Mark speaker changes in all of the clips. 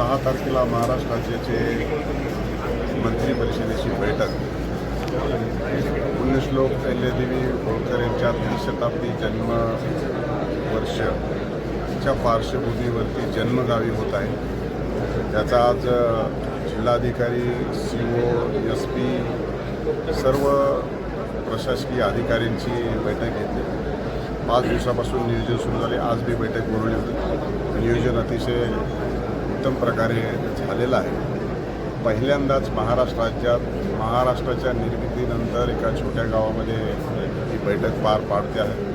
Speaker 1: सहा तारखेला महाराष्ट्र राज्याचे मंत्री परिषदेची बैठक. पुण्यश्लोक अहिल्यादेवी होळकर यांच्या त्रिशताब्दी जन्म वर्षच्या पार्श्वभूमीवरती जन्मगावी होत आहे. त्याचा आज जिल्हाधिकारी सी ओ एस पी सर्व प्रशासकीय अधिकाऱ्यांची बैठक घेतली. पाच दिवसापासून नियोजन सुरू झाले. आज बी बैठक बोलवली होती. नियोजन अतिशय उत्तम प्रकारे झालेलं आहे. पहिल्यांदाच महाराष्ट्र राज्यात महाराष्ट्राच्या निर्मितीनंतर एका छोट्या गावामध्ये ही बैठक पार पाडते आहे.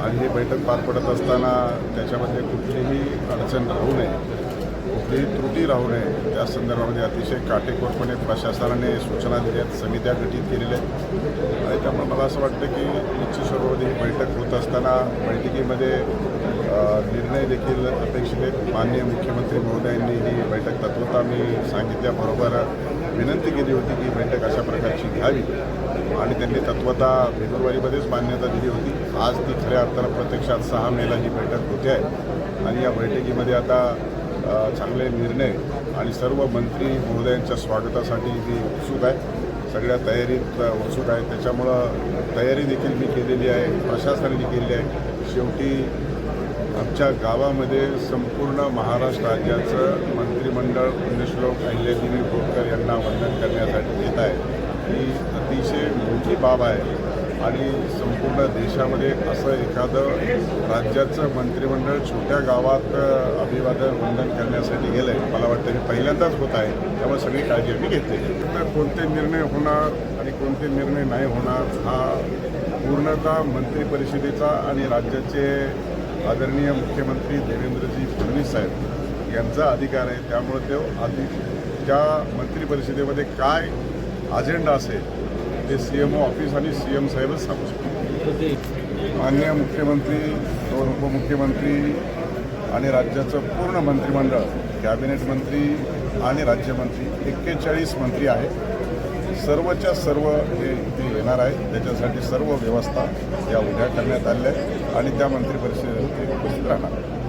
Speaker 1: आणि ही बैठक पार पडत असताना त्याच्यामध्ये कुठलीही अडचण राहू नये कुठलीही त्रुटी राहू नये त्या संदर्भामध्ये अतिशय काटेकोरपणे प्रशासनाने सूचना दिल्या आहेत समित्या गठीत केलेल्या आहेत. आणि त्यामुळे मला असं वाटतं की उच्च स्वरूपामध्ये ही बैठक होत असताना बैठकीमध्ये निर्णय देखील अपेक्षित. आहेत माननीय मुख्यमंत्री महोदयांनी ही बैठक तत्वता मी सांगितल्याबरोबर विनंती केली होती की बैठक अशा प्रकारची घ्यावी. आणि त्यांनी तत्वता फेब्रुवारीमध्येच मान्यता दिली होती. आज ती खऱ्या अर्थानं प्रत्यक्षात सहा मेला ही बैठक होते. आहे आणि या बैठकीमध्ये आता चांगले निर्णय आणि सर्व मंत्री महोदयांच्या स्वागतासाठी मी उत्सुक आहे. सगळ्या तयारीत उत्सुक आहे. त्याच्यामुळं तयारी देखील मी केलेली आहे. प्रशासनाने केलेली आहे. शेवटी आमच्या गावामध्ये संपूर्ण महाराष्ट्र राज्याचं मंत्रिमंडळ पुण्यश्लोक अहिल्यादेवी बोरकर यांना वंदन करण्यासाठी येत आहे. ही अतिशय मोठी बाब आहे. आणि संपूर्ण देशामध्ये असं एखादं राज्याचं मंत्रिमंडळ छोट्या गावात अभिवादन वंदन करण्यासाठी गेलं आहे मला वाटतं हे पहिल्यांदाच होत आहे. त्यामुळे सगळी काळजी आम्ही घेतली. तर कोणते निर्णय होणार आणि कोणते निर्णय नाही होणार हा पूर्णतः मंत्री परिषदेचा आणि राज्याचे आदरणीय मुख्यमंत्री देवेंद्रजी फडणवीस साहेब यांचा अधिकार आहे. त्यामुळे तो आधी त्या मंत्री परिषदेमध्ये काय अजेंडा असेल ते सी एम ओ ऑफिस आणि सी एम साहेबच सांगू शकतो. मान्य मुख्यमंत्री दोन उपमुख्यमंत्री आणि राज्याचं पूर्ण मंत्रिमंडळ कॅबिनेट मंत्री आणि राज्यमंत्री एक्केचाळीस मंत्री आहेत. सर्वच्या सर्व हे इथे येणार आहे त्याच्यासाठी सर्व व्यवस्था या उभ्या करण्यात आल्या आहेत आणि त्या मंत्री परिषदेत उपस्थित राहणार आहेत.